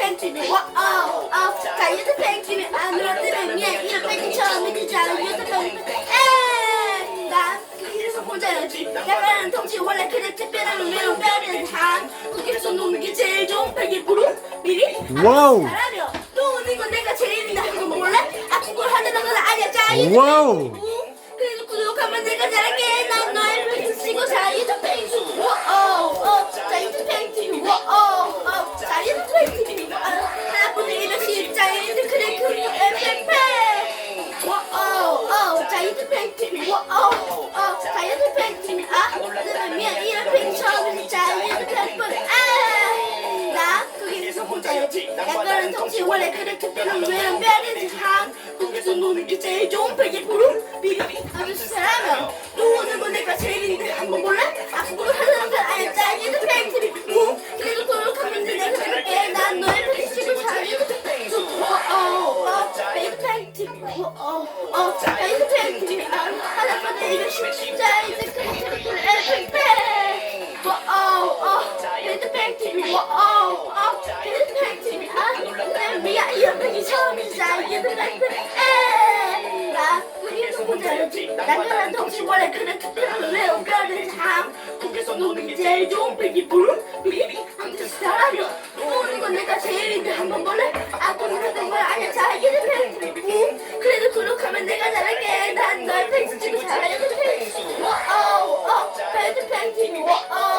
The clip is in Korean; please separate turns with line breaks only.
팬티비 와우 어. 자유도 팬티비 안으로 뜨면 미안 이런 팬티처럼 느끼지 않은 유도 팬티비 에나 이래서 혼자였지. 약간은 통치 원래 그래 특별한 매운 별은 다 거기서 노는 게 제일 좋은 팬이 부르 미리?
와우.
잘하려. 노는 건 내가 제일이다. 그거 몰래? 아픈 걸 하는 건 아니야. 자유도
와우.
그래도 구독하면 내가 잘할게 팬티 와우 어 자유도 팬티 아 내가 미안 이런 팬티 처음이지 자유도 팬티 아나 거기서 혼자였지 약간은 통치 원래 그래 특별한 외로운 별인지 한국에서 노는 게 제일 좋은 팬이 부르 미리 아주 제일 유도 팬티 나 우리도 혼자였지 나그랑 동시 원래 그래 특별한 매운 별은 한국에서 노는 게 제일 좋은 팬이 부르 미리 한테 사랑해 노는 건 내가 제일인데 한번 볼래? 아무리 하던 걸 아니 painting. Oh, oh, painting, painting. What? Oh.